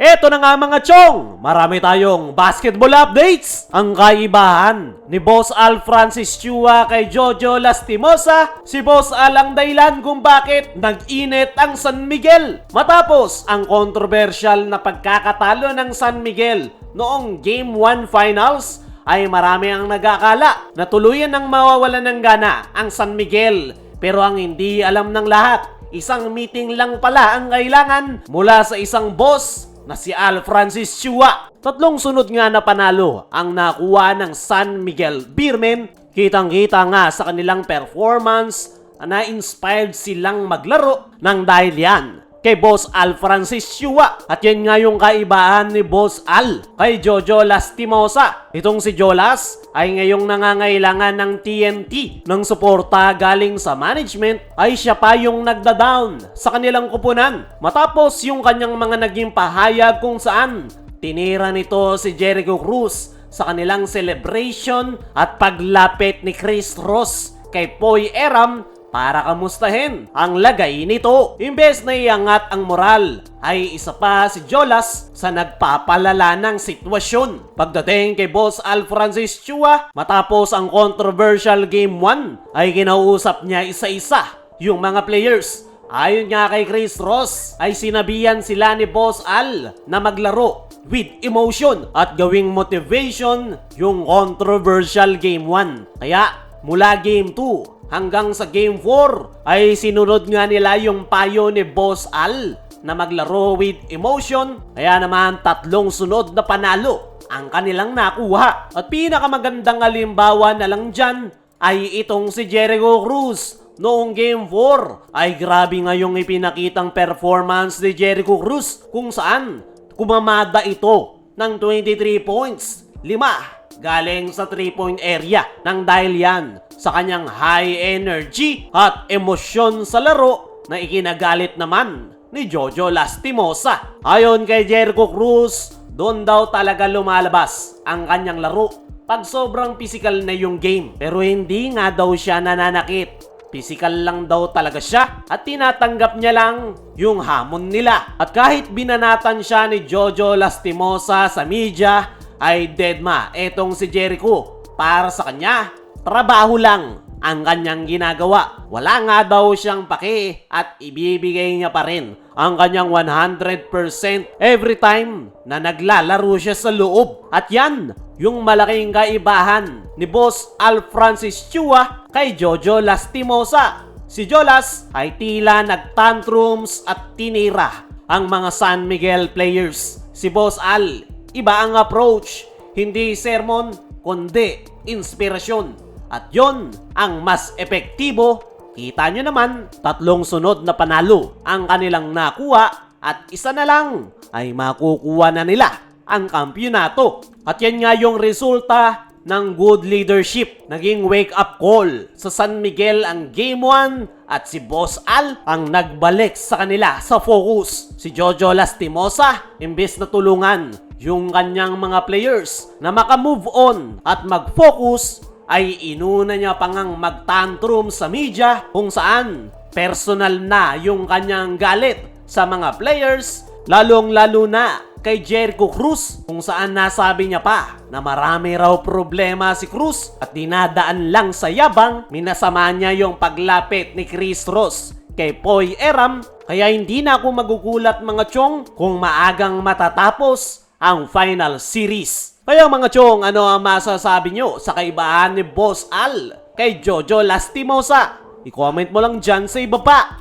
Eto na nga mga chong, marami tayong basketball updates. Ang kaibahan ni Boss Al Francis Chua kay Jojo Lastimosa, si Boss Al ang dahilan kung bakit nag-init ang San Miguel. Matapos ang controversial na pagkakatalo ng San Miguel noong Game 1 Finals, ay marami ang nagakala na tuluyan ng mawawalan ng gana ang San Miguel. Pero ang hindi alam ng lahat, isang meeting lang pala ang kailangan mula sa isang boss na si Al Francis Chua. Tatlong sunod nga na panalo ang nakuha ng San Miguel Beermen. Kitang-kita nga sa kanilang performance na inspired silang maglaro ng dahil yan kay Boss Al Francis Chua. At yan nga yung kaibahan ni Boss Al kay Jojo Lastimosa. Itong si Jolas ay ngayong nangangailangan ng TNT ng suporta galing sa management ay siya pa yung nagda-down sa kanilang kupunan. Matapos yung kanyang mga naging pahayag kung saan tinira nito si Jericho Cruz sa kanilang celebration at paglapit ni Chris Ross kay Poy Eram para kamustahin ang lagay nito. Imbes na iangat ang moral, ay isa pa si Jolas sa nagpapalala ng sitwasyon. Pagdating kay Boss Al Francis Chua, matapos ang controversial Game 1, ay kinausap niya isa-isa yung mga players. Ayon nga kay Chris Ross, ay sinabihan sila ni Boss Al na maglaro with emotion at gawing motivation yung controversial Game 1. Kaya mula Game 2 hanggang sa Game 4 ay sinunod nga nila yung payo ni Boss Al na maglaro with emotion. Kaya naman tatlong sunod na panalo ang kanilang nakuha. At pinakamagandang halimbawa na lang dyan ay itong si Jericho Cruz. Noong Game 4 ay grabe nga yung ipinakitang performance ni Jericho Cruz kung saan kumamada ito ng 23 points. Lima galing sa 3-point area nang dahil yan sa kanyang high energy at emosyon sa laro na ikinagalit naman ni Jojo Lastimosa. Ayon kay Jericho Cruz, doon daw talaga lumalabas ang kanyang laro pag sobrang physical na yung game. Pero hindi nga daw siya nananakit. Physical lang daw talaga siya at tinatanggap niya lang yung hamon nila. At kahit binanatan siya ni Jojo Lastimosa sa media, ay deadma etong si Jericho. Para sa kanya, trabaho lang ang kanyang ginagawa. Wala nga daw siyang pake at ibibigay niya pa rin ang kanyang 100% every time na naglalaro siya sa loob. At yan, yung malaking kaibahan ni Boss Al Francis Chua kay Jojo Lastimosa. Si Jolas ay tila nagtantrums at tinira ang mga San Miguel players. Si Boss Al, iba ang approach, hindi sermon, kundi inspirasyon. At yon ang mas epektibo. Kita nyo naman, tatlong sunod na panalo ang kanilang nakuha at isa na lang ay makukuha na nila ang kampyonato. At yan nga yung resulta ng good leadership. Naging wake-up call sa San Miguel ang Game 1 at si Boss Al ang nagbalik sa kanila sa focus. Si Jojo Lastimosa, imbes na tulungan yung kanyang mga players na makamove on at mag-focus ay inuna niya pangang mag-tantrum sa media kung saan personal na yung kanyang galit sa mga players lalong lalo na kay Jericho Cruz kung saan nasabi niya pa na marami raw problema si Cruz at dinadaan lang sa yabang. Minasama niya yung paglapit ni Chris Ross kay Poy Eram kaya hindi na ako magugulat mga chong kung maagang matatapos ang final series. Kaya mga chong, ano ang masasabi nyo sa kaibahan ni Boss Al kay Jojo Lastimosa? I-comment mo lang dyan sa ibaba.